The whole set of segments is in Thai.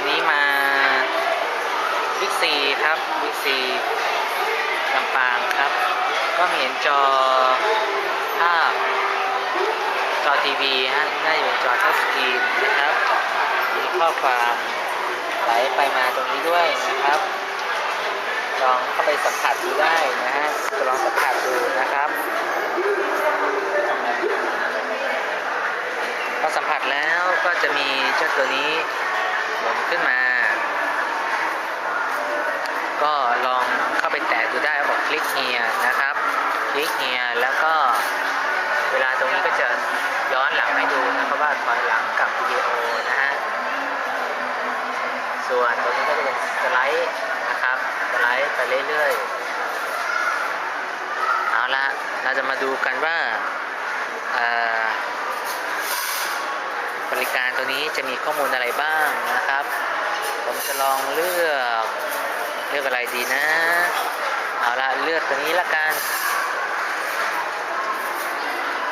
วันนี้มาวิกซีครับวิกซีลำปางครับ ก็เห็นจอภาพจอทีวีฮะน่าจะเป็นจอทัชสกรีนนะครับ มีข้อความไหลไปมาตรงนี้ด้วยนะครับ ลองเข้าไปสัมผัสดูได้นะฮะจะลองสัมผัสดูนะครับพอสัมผัสแล้วก็จะมีเจ้าตัวนี้ หมุนขึ้นมา ก็ลองเข้าไปแตะดูได้บอกคลิกเฮียนะครับ คลิกเฮียแล้วก็เวลาตรงนี้ก็จะย้อนหลังให้ดูนะครับว่าถอยหลังกับวิดีโอนะฮะ ส่วนตรงนี้ก็จะเป็นสไลด์นะครับ สไลด์ไปเรื่อยๆ เอาละเราจะมาดูกันว่าเอ่อ บริการตัวนี้จะมีข้อมูลอะไรบ้างนะครับ ผมจะลองเลือกเลือกอะไรดีนะ เอาละเลือกตัวนี้ละกัน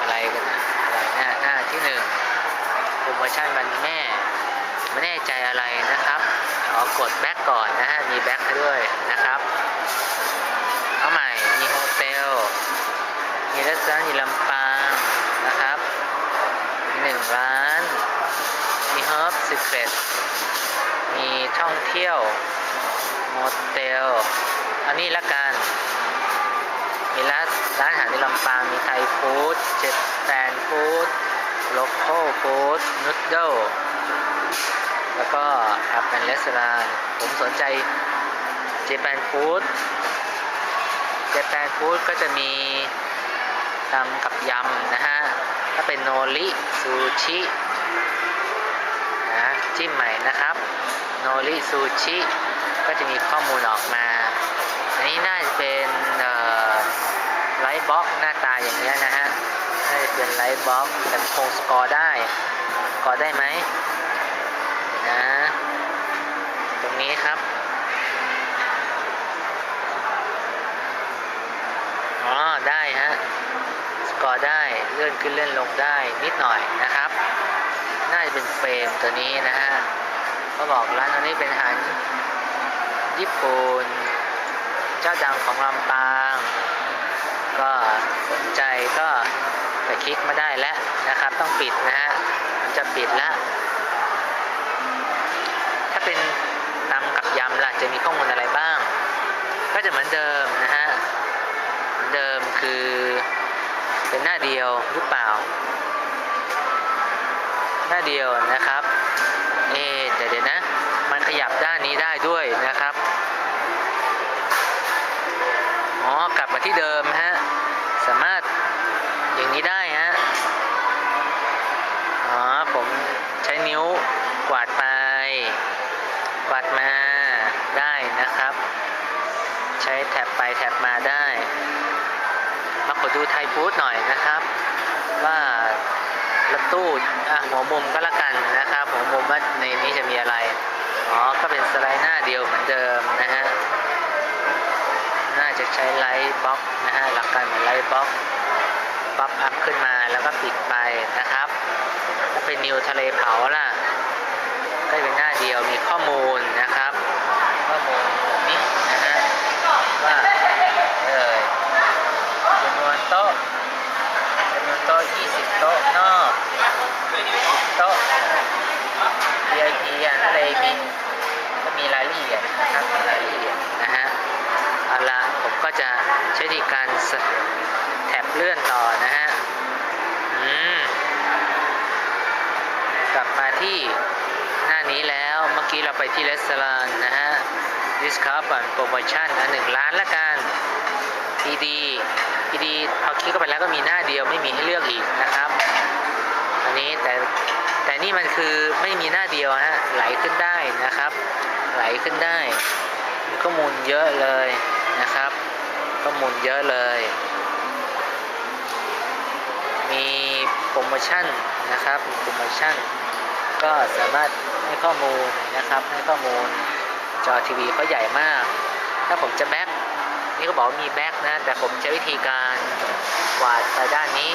อะไรกันนะอะไรหน้าหน้าที่หนึ่งโปรโมชั่นวันแม่ ไม่แน่ใจอะไรนะครับ ขอกดแบ็กก่อนนะฮะ มีแบ็กให้ด้วยนะครับ เอาใหม่ มีโฮเทล มีร้านอยู่ลำปาง นึ่ร้าน มีเฮิร์บสิเกตมีท่องเที่ยวโมเตล อันนี้ละกัน มีร้านร้านอาหารในลำปาง มีไทยฟู้ดเจ็ดแปนฟู้ดโลโก้ฟู้ดนุดเดิลแล้วก็อับเป็นเลสซานผมสนใจเจแปนฟู้ดเจแปนฟู้ดก็จะมี ตำกับยำนะฮะ ถ้าเป็นโนริซูชินะจิ้มใหม่นะครับ โนริซูชิก็จะมีข้อมูลออกมา อันนี้น่าจะเป็นไลท์บ็อกหน้าตาอย่างเงี้ยนะฮะ น่าจะเป็นไลท์บ็อกแต่คงสกอร์ได้ สกอร์ได้ไหมนะ ตรงนี้ครับอ๋อได้ฮะ กอร์ได้เลื่อนขึ้นเลื่อนลงได้นิดหน่อยนะครับ น่าจะเป็นเฟรมตัวนี้นะฮะเขาบอกร้านตัวนี้เป็นอาหารญี่ปุ่นเจ้าดังของลำปาง ก็สนใจก็ไปคลิกมาได้แล้วนะครับ ต้องปิดนะฮะมันจะปิดแล้ว ถ้าเป็นตำกับยำล่ะจะมีข้อมูลอะไรบ้าง ก็จะเหมือนเดิมนะฮะเหมือนเดิมคือ หน้าเดียวหรือเปล่า หน้าเดียวนะครับ เอ๊แต่เดี๋ยวนะ มันขยับด้านนี้ได้ด้วยนะครับ อ๋อ กลับมาที่เดิมฮะ สามารถอย่างนี้ได้ฮะ อ๋อ ผมใช้นิ้วกวาดไป กวาดมาได้นะครับ ใช้แท็บไปแท็บมาได้ มาขอดูไทยฟู้ดหน่อยนะครับ ว่ารถตู้อะหัวมุมก็แล้วกันนะครับหัวมุมว่าในนี้จะมีอะไร อ๋อ ก็เป็นสไลด์หน้าเดียวเหมือนเดิมนะฮะ น่าจะใช้ไลท์บล็อกนะฮะหลักการเหมือนไลท์บล็อกป๊อปอัพขึ้นมาแล้วก็ปิดไปนะครับถ้าเป็นนิวทะเลเผาล่ะก็เป็นหน้าเดียวมีข้อมูลนะครับ ข้อมูลนี้นะฮะว่าเอ่ยจำนวน โต๊ะจำนวนโต๊ะ20โต๊ะนอกโต๊ะ VIP อะไรมีก็มีรายละเอียดนะครับมีรายละเอียดนะฮะเอาละผมก็จะใช้วิธีการแท็บเลื่อนต่อนะฮะอืมกลับมาที่หน้านี้แล้วเมื่อกี้เราไปที่รีสอร์นะฮะ Discover Promotion อันหนึ่งล้านละกัน PD PD พอคลิกเข้าไปแล้วก็มีหน้าเดียวไม่มีให้เลือกอีกนะครับ อันนี้แต่แต่นี่มันคือไม่มีหน้าเดียวฮะไหลขึ้นได้นะครับ ไหลขึ้นได้ข้อมูลเยอะเลยนะครับ ข้อมูลเยอะเลย มีโปรโมชั่นนะครับโปรโมชั่น ก็สามารถให้ข้อมูลนะครับให้ข้อมูลจอทีวีเขาใหญ่มาก ถ้าผมจะแบ็ก นี่ก็บอกมีแบ็กนะ แต่ผมใช้วิธีการกวาดไปด้านนี้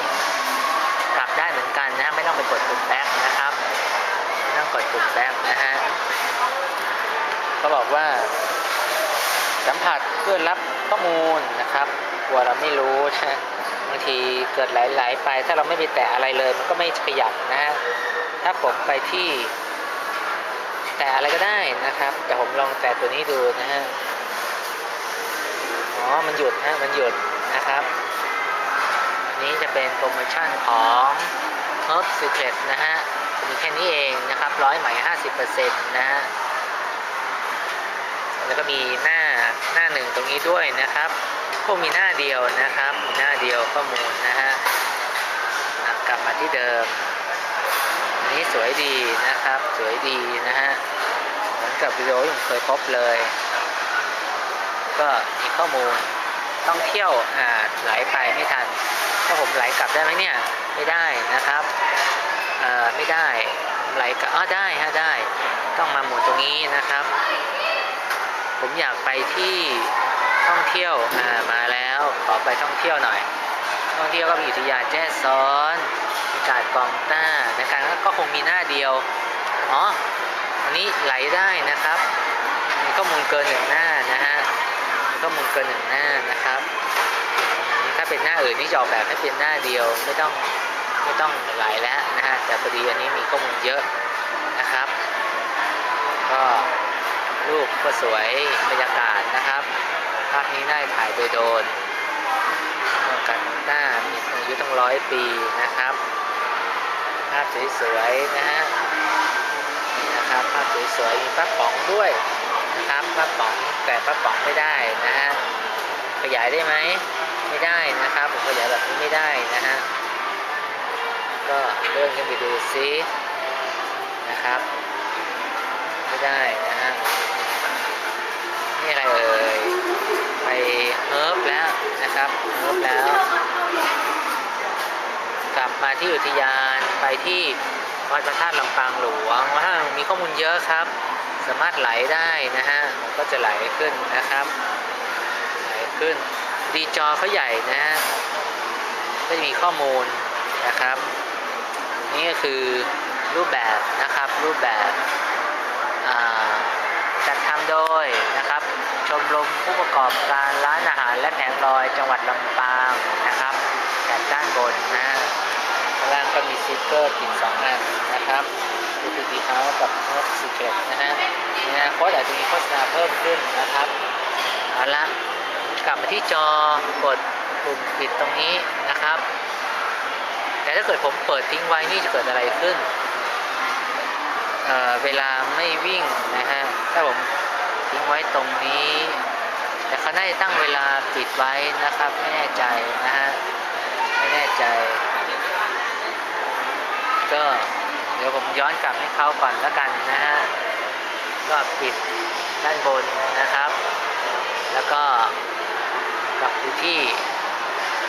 กลับได้เหมือนกันนะ ไม่ต้องไปกดปุ่มแบ็กนะครับไม่ต้องกดปุ่มแบ็กนะฮะเขาบอกว่า สัมผัสเพื่อรับข้อมูลนะครับกลัวเราไม่รู้นะบางทีเกิดไหลๆไป ถ้าเราไม่ไปแตะอะไรเลย มันก็ไม่ขยับนะฮะถ้าผมไปที่ แตะอะไรก็ได้นะครับ แต่ผมลองแตะตัวนี้ดูนะฮะ อ๋อ มันหยุดฮะ มันหยุดนะครับ อันนี้จะเป็นโปรโมชั่นของ h e r b Secret นะฮะ มีแค่นี้เองนะครับร้อยไหม50%นะฮะ แล้วก็มีหน้าหน้าหนึ่งตรงนี้ด้วยนะครับพวกมีหน้าเดียวนะครับ มีหน้าเดียวข้อมูลนะฮะ กลับมาที่เดิม อันนี้สวยดีนะครับ สวยดีนะฮะ เหมือนกับวิดีโอที่ผมเคยพบเลย ก็ ข้อมูลต้องเที่ยวอ่าไหลไปไม่ทัน ถ้าผมไหลกลับได้ไหมเนี่ยไม่ได้นะครับเอ่อไม่ได้ไหลกลับอ๋อได้ฮะได้ ต้องมาหมุนตรงนี้นะครับ ผมอยากไปที่ท่องเที่ยวอ่ามาแล้วขอไปท่องเที่ยวหน่อย ท่องเที่ยวก็มีอุทยานแจ้ซ้อนกาดกองต้าในการก็คงมีหน้าเดียวอ๋ออันนี้ไหลได้นะครับมีข้อมูลเกินหนึ่งหน้านะฮะ ข้อมูลเกินหนึ่งหน้านะครับ ถ้าเป็นหน้าอื่นนี่จะออกแบบให้เป็นหน้าเดียวไม่ต้องไม่ต้องหลายแล้วนะฮะแต่พอดีอันนี้มีข้อมูลเยอะนะครับ ก็รูปก็สวยบรรยากาศนะครับภาพนี้ได้ถ่ายโดยโดนกันหน้ามีอายุตั้งร้อยปีนะครับภาพสวยๆนะฮะนี่นะครับภาพสวยๆมีป้าป๋องด้วย ครับป้าป๋องแต่ป้าป๋องไม่ได้นะฮะขยายได้ไหมไม่ได้นะครับผมขยายแบบนี้ไม่ได้นะฮะก็เลื่อนขึ้นไปดูซินะครับ ไม่ได้นะฮะนี่อะไรเอ่ยไปเฮิร์บแล้วนะครับเฮิร์บแล้ว กลับมาที่อุทยานไปที่วัดพระธาตุลำปางหลวงว่ามีข้อมูลเยอะครับ สามารถไหลได้นะฮะมันก็จะไหลขึ้นนะครับ ไหลขึ้น ดีจอเขาใหญ่นะฮะก็จะมีข้อมูลนะครับ นี่ก็คือรูปแบบนะครับรูปแบบจัดทำโดยนะครับชมรมผู้ประกอบการร้านอาหารและแผงลอยจังหวัดลำปางนะครับจากด้านบนนะฮะข้างล่างก็มีสติ๊กเกอร์ติดสองอันนะครับ คือพีพีเฮากับเนื้อสิเกตนะฮะในอนาคตอาจจะมีโฆษณาเพิ่มขึ้นนะครับเอาละกลับมาที่จอกดปุ่มปิดตรงนี้นะครับ แต่ถ้าเกิดผมเปิดทิ้งไว้นี่จะเกิดอะไรขึ้นเเวลาไม่วิ่งนะฮะถ้าผมทิ้งไว้ตรงนี้ แต่เขาได้ตั้งเวลาปิดไว้นะครับไม่แน่ใจนะฮะไม่แน่ใจ ก็ ดี๋ยวผมย้อนกลับให้เขาก่อนแล้วกันนะฮะก็ปิดด้านบนนะครับ แล้วก็กลับไปที่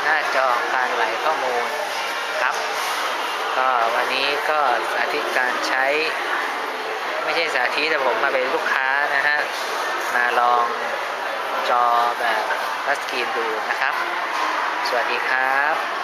หน้าจอการไหลข้อมูลครับ ก็วันนี้ก็สาธิตการใช้ ไม่ใช่สาธิตแต่ผมมาเป็นลูกค้านะฮะมาลองจอแบบทัสกรีนดูนะครับ สวัสดีครับ